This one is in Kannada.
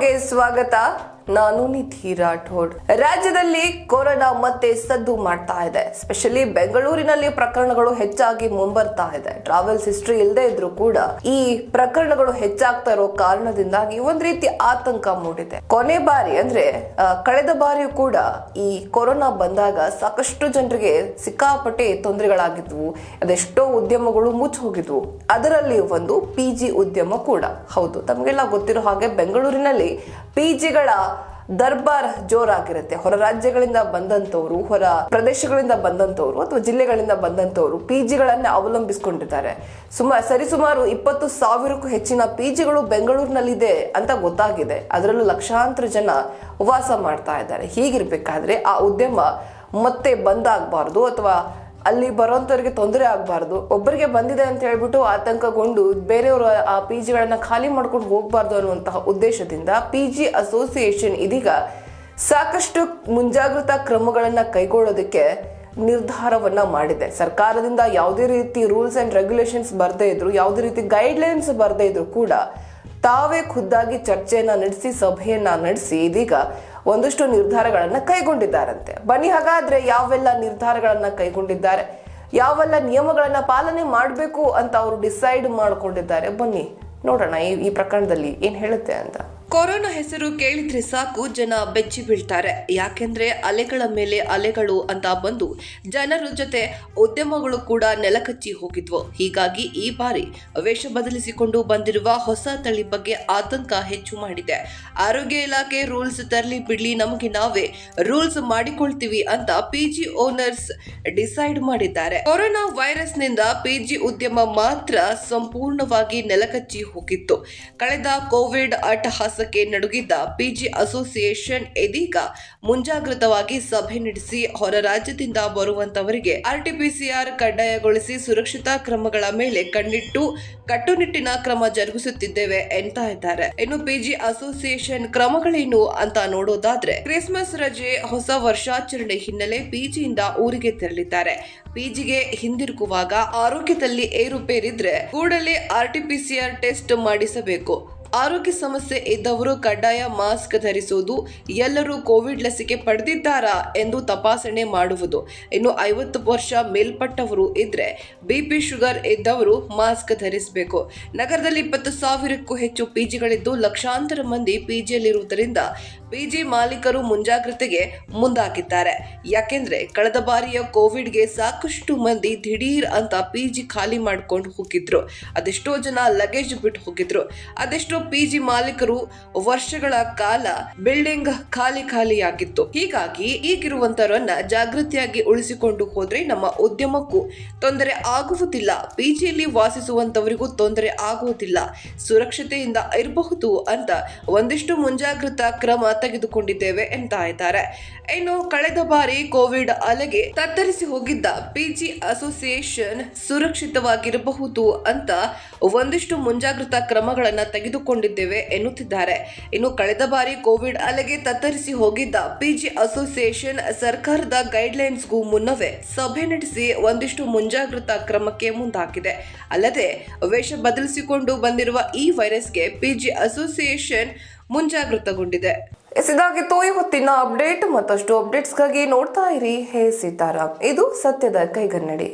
ಗೆ ಸ್ವಾಗತ ನಾನು ನಿಧಿ ರಾಠೋಡ್. ರಾಜ್ಯದಲ್ಲಿ ಕೊರೋನಾ ಮತ್ತೆ ಸದ್ದು ಮಾಡ್ತಾ ಇದೆ. ಸ್ಪೆಷಲಿ ಬೆಂಗಳೂರಿನಲ್ಲಿ ಪ್ರಕರಣಗಳು ಹೆಚ್ಚಾಗಿ ಮುಂಬರ್ತಾ ಇದೆ. ಟ್ರಾವೆಲ್ಸ್ ಹಿಸ್ಟ್ರಿ ಇಲ್ಲದೆ ಇದ್ರೂ ಕೂಡ ಈ ಪ್ರಕರಣಗಳು ಹೆಚ್ಚಾಗ್ತಾ ಇರೋ ಕಾರಣದಿಂದಾಗಿ ಒಂದ್ ರೀತಿ ಆತಂಕ ಮೂಡಿದೆ. ಕೊನೆ ಬಾರಿ ಅಂದ್ರೆ ಕಳೆದ ಬಾರಿಯೂ ಕೂಡ ಈ ಕೊರೋನಾ ಬಂದಾಗ ಸಾಕಷ್ಟು ಜನರಿಗೆ ಸಿಕ್ಕಾಪಟ್ಟೆ ತೊಂದರೆಗಳಾಗಿದ್ವು. ಅದೆಷ್ಟೋ ಉದ್ಯಮಗಳು ಮುಚ್ಚಿ ಹೋಗಿದ್ವು. ಅದರಲ್ಲಿ ಒಂದು ಪಿ ಜಿ ಉದ್ಯಮ ಕೂಡ. ಹೌದು, ತಮಗೆಲ್ಲ ಗೊತ್ತಿರೋ ಹಾಗೆ ಬೆಂಗಳೂರಿನಲ್ಲಿ ಪಿ ಜಿಗಳ ದರ್ಬಾರ್ ಜೋರಾಗಿರುತ್ತೆ. ಹೊರ ರಾಜ್ಯಗಳಿಂದ ಬಂದಂತವರು, ಹೊರ ಪ್ರದೇಶಗಳಿಂದ ಬಂದಂತವರು ಅಥವಾ ಜಿಲ್ಲೆಗಳಿಂದ ಬಂದಂತವರು ಪಿ ಜಿಗಳನ್ನ ಅವಲಂಬಿಸಿಕೊಂಡಿದ್ದಾರೆ. ಸುಮಾರು ಸರಿಸುಮಾರು ಇಪ್ಪತ್ತು ಸಾವಿರಕ್ಕೂ ಹೆಚ್ಚಿನ ಪಿ ಜಿಗಳು ಬೆಂಗಳೂರಿನಲ್ಲಿದೆ ಅಂತ ಗೊತ್ತಾಗಿದೆ. ಅದರಲ್ಲೂ ಲಕ್ಷಾಂತರ ಜನ ವಾಸ ಮಾಡ್ತಾ ಇದ್ದಾರೆ. ಹೀಗಿರ್ಬೇಕಾದ್ರೆ ಆ ಉದ್ಯಮ ಮತ್ತೆ ಬಂದಾಗಬಾರ್ದು ಅಥವಾ ಅಲ್ಲಿ ಬರೋಂಥವ್ರಿಗೆ ತೊಂದರೆ ಆಗಬಾರ್ದು. ಒಬ್ಬರಿಗೆ ಬಂದಿದೆ ಅಂತ ಹೇಳ್ಬಿಟ್ಟು ಆತಂಕಗೊಂಡು ಬೇರೆಯವರು ಆ ಪಿ ಜಿಗಳನ್ನು ಖಾಲಿ ಮಾಡ್ಕೊಂಡು ಹೋಗಬಾರ್ದು ಅನ್ನುವಂತಹ ಉದ್ದೇಶದಿಂದ ಪಿ ಜಿ ಅಸೋಸಿಯೇಷನ್ ಇದೀಗ ಸಾಕಷ್ಟು ಮುಂಜಾಗ್ರತಾ ಕ್ರಮಗಳನ್ನು ಕೈಗೊಳ್ಳೋದಕ್ಕೆ ನಿರ್ಧಾರವನ್ನ ಮಾಡಿದೆ. ಸರ್ಕಾರದಿಂದ ಯಾವುದೇ ರೀತಿ ರೂಲ್ಸ್ ಅಂಡ್ ರೆಗ್ಯುಲೇಷನ್ಸ್ ಬರದೇ ಇದ್ರು, ಯಾವುದೇ ರೀತಿ ಗೈಡ್ಲೈನ್ಸ್ ಬರದೇ ಇದ್ರು ಕೂಡ ತಾವೇ ಖುದ್ದಾಗಿ ಚರ್ಚೆಯನ್ನು ನಡೆಸಿ, ಸಭೆಯನ್ನು ನಡೆಸಿ ಇದೀಗ ಒಂದಷ್ಟು ನಿರ್ಧಾರಗಳನ್ನು ಕೈಗೊಂಡಿದ್ದಾರಂತೆ. ಬನ್ನಿ ಹಾಗಾದ್ರೆ ಯಾವೆಲ್ಲ ನಿರ್ಧಾರಗಳನ್ನು ಕೈಗೊಂಡಿದ್ದಾರೆ? ಯಾವೆಲ್ಲ ನಿಯಮಗಳನ್ನು ಪಾಲನೆ ಮಾಡಬೇಕು ಅಂತ ಅವರು ಡಿಸೈಡ್ ಮಾಡಿಕೊಂಡಿದ್ದಾರೆ? ಬನ್ನಿ, ನೋಡೋಣ ಈ ಈ ಪ್ರಕರಣದಲ್ಲಿ ಏನು ಹೇಳುತ್ತೆ ಅಂತ. ಕೊರೋನಾ ಹೆಸರು ಕೇಳಿದ್ರೆ ಸಾಕು, ಜನ ಬೆಚ್ಚಿ ಬೀಳ್ತಾರೆ. ಯಾಕೆಂದ್ರೆ ಅಲೆಗಳ ಮೇಲೆ ಅಲೆಗಳು ಅಂತ ಬಂದು ಜನರ ಜೊತೆ ಉದ್ಯಮಗಳು ಕೂಡ ನೆಲಕಚ್ಚಿ ಹೋಗಿದ್ವು. ಹೀಗಾಗಿ ಈ ಬಾರಿ ವೇಷ ಬದಲಿಸಿಕೊಂಡು ಬಂದಿರುವ ಹೊಸ ತಳಿ ಬಗ್ಗೆ ಆತಂಕ ಹೆಚ್ಚು ಮಾಡಿದೆ. ಆರೋಗ್ಯ ಇಲಾಖೆ ರೂಲ್ಸ್ ತರಲಿ ಬಿಡ್ಲಿ, ನಮಗೆ ನಾವೇ ರೂಲ್ಸ್ ಮಾಡಿಕೊಳ್ತೀವಿ ಅಂತ ಪಿಜಿ ಓನರ್ಸ್ ಡಿಸೈಡ್ ಮಾಡಿದ್ದಾರೆ. ಕೊರೋನಾ ವೈರಸ್ನಿಂದ ಪಿಜಿ ಉದ್ಯಮ ಮಾತ್ರ ಸಂಪೂರ್ಣವಾಗಿ ನೆಲಕಚ್ಚಿ ಹೋಗಿತ್ತು. ಕಳೆದ ಕೋವಿಡ್ ಅಟ್ಟಹಾಸಕ್ಕೆ ನಡುಗಿದ್ದ ಪಿಜಿ ಅಸೋಸಿಯೇಷನ್ ಇದೀಗ ಮುಂಜಾಗ್ರತವಾಗಿ ಸಭೆ ನಡೆಸಿ ಹೊರ ರಾಜ್ಯದಿಂದ ಬರುವಂತವರಿಗೆ ಆರ್ಟಿಪಿಸಿಆರ್ ಕಡ್ಡಾಯಗೊಳಿಸಿ ಸುರಕ್ಷತಾ ಕ್ರಮಗಳ ಮೇಲೆ ಕಣ್ಣಿಟ್ಟು ಕಟ್ಟುನಿಟ್ಟಿನ ಕ್ರಮ ಜರುಗಿಸುತ್ತಿದ್ದೇವೆ ಎಂತ ಇದ್ದಾರೆ. ಇನ್ನು ಪಿಜಿ ಅಸೋಸಿಯೇಷನ್ ಕ್ರಮಗಳೇನು ಅಂತ ನೋಡೋದಾದ್ರೆ ಕ್ರಿಸ್ಮಸ್ ರಜೆ ಹೊಸ ವರ್ಷಾಚರಣೆ ಹಿನ್ನೆಲೆ ಪಿಜಿಯಿಂದ ಊರಿಗೆ ತೆರಳಿದ್ದಾರೆ. ಪಿಜಿಗೆ ಹಿಂದಿರುಗುವಾಗ ಆರೋಗ್ಯದಲ್ಲಿ ಏರುಪೇರಿದ್ರೆ ಕೂಡಲೇ ಆರ್ಟಿಪಿಸಿಆರ್ ಟೆಸ್ಟ್ ಮಾಡಿಸಬೇಕು. ಆರೋಗ್ಯ ಸಮಸ್ಯೆ ಇದ್ದವರು ಕಡ್ಡಾಯ ಮಾಸ್ಕ್ ಧರಿಸುವುದು, ಎಲ್ಲರೂ ಕೋವಿಡ್ ಲಸಿಕೆ ಪಡೆದಿದ್ದಾರಾ ಎಂದು ತಪಾಸಣೆ ಮಾಡುವುದು. ಇನ್ನು ಐವತ್ತು ವರ್ಷ ಮೇಲ್ಪಟ್ಟವರು ಇದ್ರೆ ಬಿಪಿ ಶುಗರ್ ಇದ್ದವರು ಮಾಸ್ಕ್ ಧರಿಸಬೇಕು. ನಗರದಲ್ಲಿ ಇಪ್ಪತ್ತು ಸಾವಿರಕ್ಕೂ ಹೆಚ್ಚು ಪಿಜಿಗಳಿದ್ದು ಲಕ್ಷಾಂತರ ಮಂದಿ ಪಿಜಿಯಲ್ಲಿರುವುದರಿಂದ ಪಿಜಿ ಮಾಲೀಕರು ಮುಂಜಾಗ್ರತೆಗೆ ಮುಂದಾಗಿದ್ದಾರೆ. ಯಾಕೆಂದ್ರೆ ಕಳೆದ ಬಾರಿಯ ಕೋವಿಡ್ಗೆ ಸಾಕಷ್ಟು ಮಂದಿ ದಿಢೀರ್ ಅಂತ ಪಿಜಿ ಖಾಲಿ ಮಾಡ್ಕೊಂಡು ಹೋಗಿದ್ರು. ಅದೆಷ್ಟೋ ಜನ ಲಗೇಜ್ ಬಿಟ್ಟು ಹೋಗಿದ್ರು. ಅದೆಷ್ಟೋ ಪಿಜಿ ಮಾಲೀಕರು ವರ್ಷಗಳ ಕಾಲ ಬಿಲ್ಡಿಂಗ್ ಖಾಲಿ ಖಾಲಿಯಾಗಿತ್ತು. ಹೀಗಾಗಿ ಈಗಿರುವಂತರನ್ನ ಜಾಗೃತಿಯಾಗಿ ಉಳಿಸಿಕೊಂಡು ಹೋದ್ರೆ ನಮ್ಮ ಉದ್ಯಮಕ್ಕೂ ತೊಂದರೆ ಆಗುವುದಿಲ್ಲ. ಪಿಜಿಯಲ್ಲಿ ವಾಸಿಸುವಂತವರಿಗೂ ತೊಂದರೆ ಆಗುವುದಿಲ್ಲ. ಸುರಕ್ಷತೆಯಿಂದ ಇರಬಹುದು ಅಂತ ಒಂದಿಷ್ಟು ಮುಂಜಾಗ್ರತಾ ಕ್ರಮ ತೆಗೆದುಕೊಂಡಿದ್ದೇವೆ ಅಂತ ಇದ್ದಾರೆ. ಇನ್ನು ಕಳೆದ ಬಾರಿ ಕೋವಿಡ್ ಅಲೆಗೆ ತತ್ತರಿಸಿ ಹೋಗಿದ್ದ ಪಿಜಿ ಅಸೋಸಿಯೇಷನ್ ಸುರಕ್ಷಿತವಾಗಿರಬಹುದು ಅಂತ ಒಂದಿಷ್ಟು ಮುಂಜಾಗ್ರತಾ ಕ್ರಮಗಳನ್ನ ತೆಗೆದುಕೊಂಡಿದ್ದೇವೆ ಎನ್ನುತ್ತಿದ್ದಾರೆ. ಇನ್ನು ಕಳೆದ ಬಾರಿ ಕೋವಿಡ್ ಅಲೆಗೆ ತತ್ತರಿಸಿ ಹೋಗಿದ್ದ ಪಿಜಿ ಅಸೋಸಿಯೇಷನ್ ಸರ್ಕಾರದ ಗೈಡ್ಲೈನ್ಸ್ಗೂ ಮುನ್ನವೇ ಸಭೆ ನಡೆಸಿ ಒಂದಿಷ್ಟು ಮುಂಜಾಗ್ರತಾ ಕ್ರಮಕ್ಕೆ ಮುಂದಾಗಿದೆ. ಅಲ್ಲದೆ ವೇಷ ಬದಲಿಸಿಕೊಂಡು ಬಂದಿರುವ ಈ ವೈರಸ್ಗೆ ಪಿಜಿ ಅಸೋಸಿಯೇಷನ್ ಮುಂಜಾಗೃತಗೊಂಡಿದೆ ಇದಾಗಿತ್ತು ಹೊತ್ತಿನ ಅಪ್ಡೇಟ್ ಮತ್ತಷ್ಟು ಅಪ್ಡೇಟ್ಸ್ಗಾಗಿ ನೋಡ್ತಾ ಇರಿ. ಹೇ ಸೀತಾರಾಮ್, ಇದು ಸತ್ಯದ ಕೈಗನ್ನಡಿ.